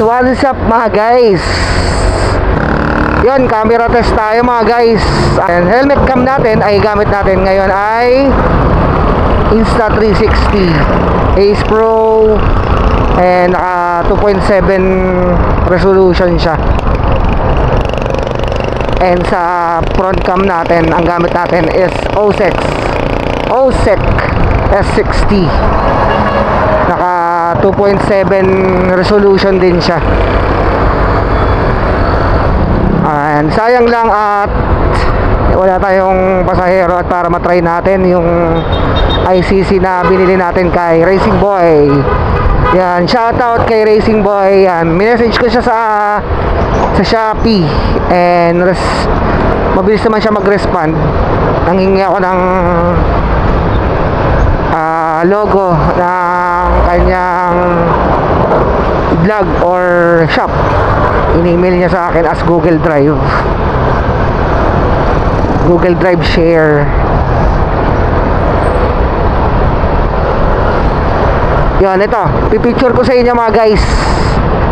what's up mga guys? Yun, camera test tayo mga guys. And helmet cam natin ay gamit natin ngayon ay Insta360 Ace Pro and naka 2.7 resolution siya. And sa front cam natin, ang gamit natin is OSEC OSEC S60 naka 2.7 resolution din siya. And sayang lang at wala tayong pasahero at para matry natin yung ICC na binili natin kay Racing Boy. Yan shoutout kay Racing Boy. Yan minessage ko siya sa sa Shopee. And res, mabilis naman siya mag-respond. Nangingi ako ng ah, logo ng kanyang vlog or shop in-email niya sa akin as Google Drive Google Drive share Yan, ito. Pipicture ko sa inyo mga guys.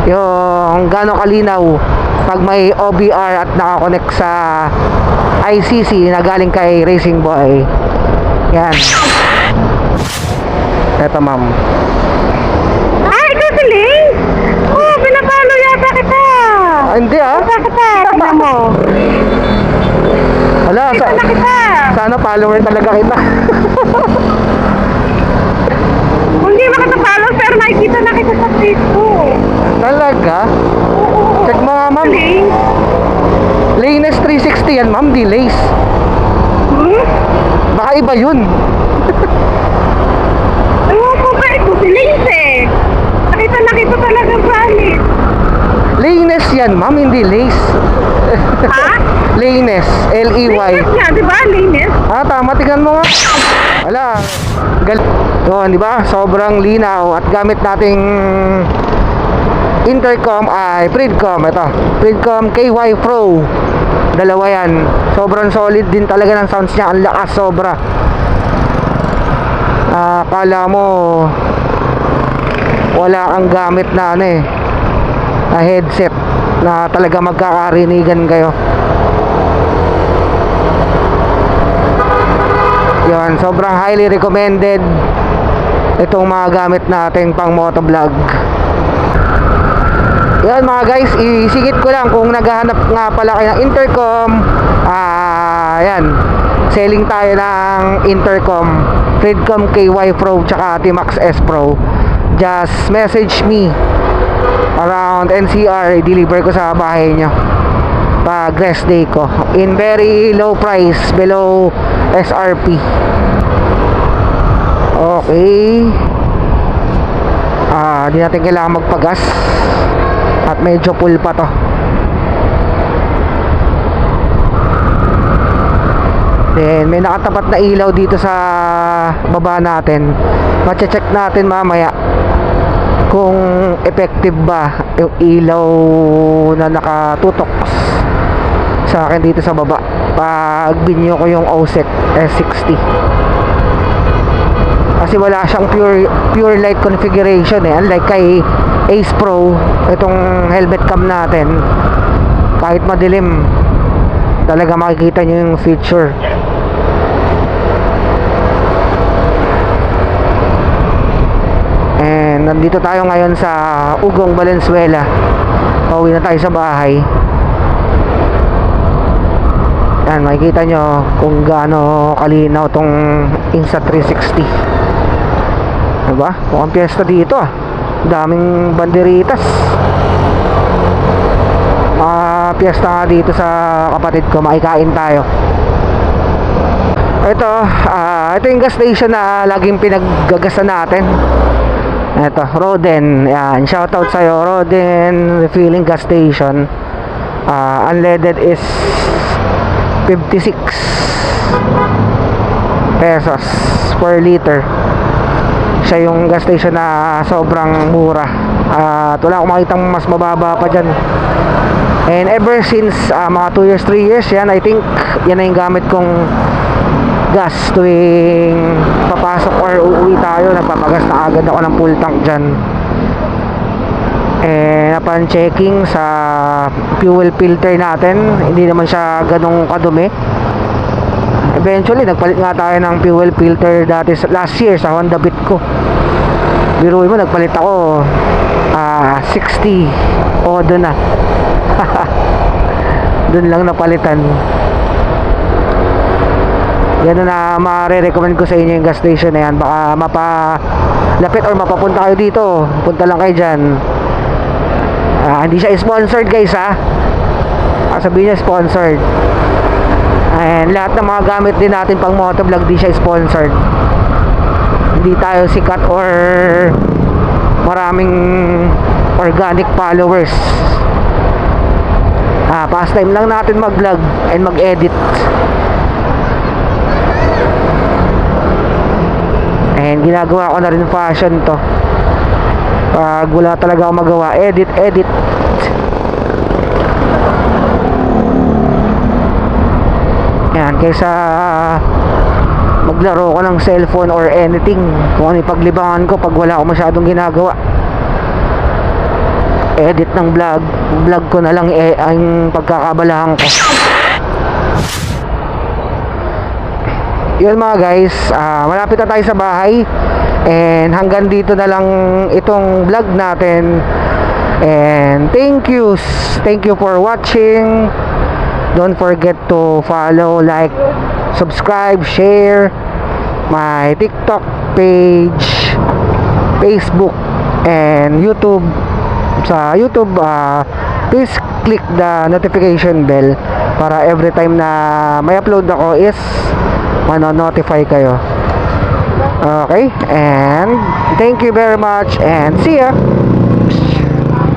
Yung gano'ng kalinaw pag may OBR at nakakonect sa ICC na galing kay Racing Boy. Yan. Ito ma'am. Ay, kasiling! Oh, pinapalo yata kita! Ah, hindi ah. Basta kita, tingnan mo. Wala, sa, Kita na kita! sana follower talaga kita. Kung di makatapalo, pero makikita na kita sa Facebook. talaga? Oo. Check mo nga ma'am. Lanes 360 yan ma'am, delays. Hmm? Baka iba yun. Ewan ko ba, ito si Lins eh. Nakita na kita talaga valid. Lanes yan ma'am, hindi lace. Ha? Lanes, L-E-Y. Lines nga, di ba? Lines? Ah, tama, tingnan mo nga. Wala. Gal Yun, di ba? Sobrang linaw at gamit nating intercom ay Freedcom. Ito, Freedcom KY Pro. Dalawa yan. Sobrang solid din talaga ng sounds niya. Ang lakas, sobra. Ah, kala mo wala ang gamit na ano eh na headset na talaga magkakarinigan kayo. Yan, sobrang highly recommended itong mga gamit natin pang motovlog. Yan mga guys, isingit ko lang kung naghahanap nga pala kayo ng intercom. Ah, yan. Selling tayo ng intercom. Freedcom KY Pro tsaka Timax S Pro. Just message me around NCR, deliver ko sa bahay nyo pag rest day ko. In very low price below SRP okay. Ah di natin kailangan magpagas. At medyo full pa to. Then may nakatapat na ilaw dito sa baba natin. Mache-check natin mamaya kung effective ba yung ilaw na nakatutok sa akin dito sa baba. Pag binyo ko yung OSEC S60 kasi wala siyang pure pure light configuration eh. Unlike kay Ace Pro itong helmet cam natin kahit madilim talaga makikita nyo yung feature And nandito tayo ngayon sa Ugong Valenzuela. Pauwi na tayo sa bahay. Yan, makikita nyo kung gaano kalinaw tong Insta360. Diba? Mukhang piyesta dito ah. Daming banderitas. Mga piyesta nga dito sa kapatid ko. Makikain tayo. Ito, ah, ito yung gas station na laging pinaggagasan natin. Ito, Roden. Yan, shoutout sa'yo, Roden Refilling Gas Station. Ah, unleaded is 56 pesos per liter. Siya yung gas station na sobrang mura. At wala akong makitang mas mababa pa dyan. And ever since ah, mga 2 years, 3 years, yan, I think, yan na yung gamit kong gas tuwing papasok or uuwi tayo nagpapagas na agad ako ng full tank dyan. Eh napan checking sa fuel filter natin hindi naman siya ganong kadumi. Eventually nagpalit nga tayo ng fuel filter dati sa- last year sa Honda Beat ko. Biruin mo nagpalit ako ah 60 o doon na. Doon lang napalitan yan na ma-recommend ko sa inyo yung gas station na yan. Baka mapalapit or mapapunta kayo dito. Punta lang kayo dyan. Ah, hindi siya sponsored guys ha? Ah, sabihin niya sponsored. And lahat ng mga gamit din natin pang motovlog di siya sponsored. Hindi tayo sikat or maraming organic followers. Ah, pastime lang natin mag vlog and mag edit and ginagawa ko na rin fashion to. Pag wala talaga ako magawa edit edit. Yan kaysa maglaro ko ng cellphone or anything kung ano paglibangan ko pag wala ako masyadong ginagawa. Edit ng vlog. Vlog ko na lang eh, ang pagkakabalahan ko yun mga guys ah, malapit na tayo sa bahay. And hanggang dito na lang itong vlog natin. And thank you thank you for watching. Don't forget to follow like subscribe share my tiktok page facebook and youtube. Sa youtube ah, please click the notification bell para every time na may upload ako is mano-notify kayo. Okay and thank you very much and see ya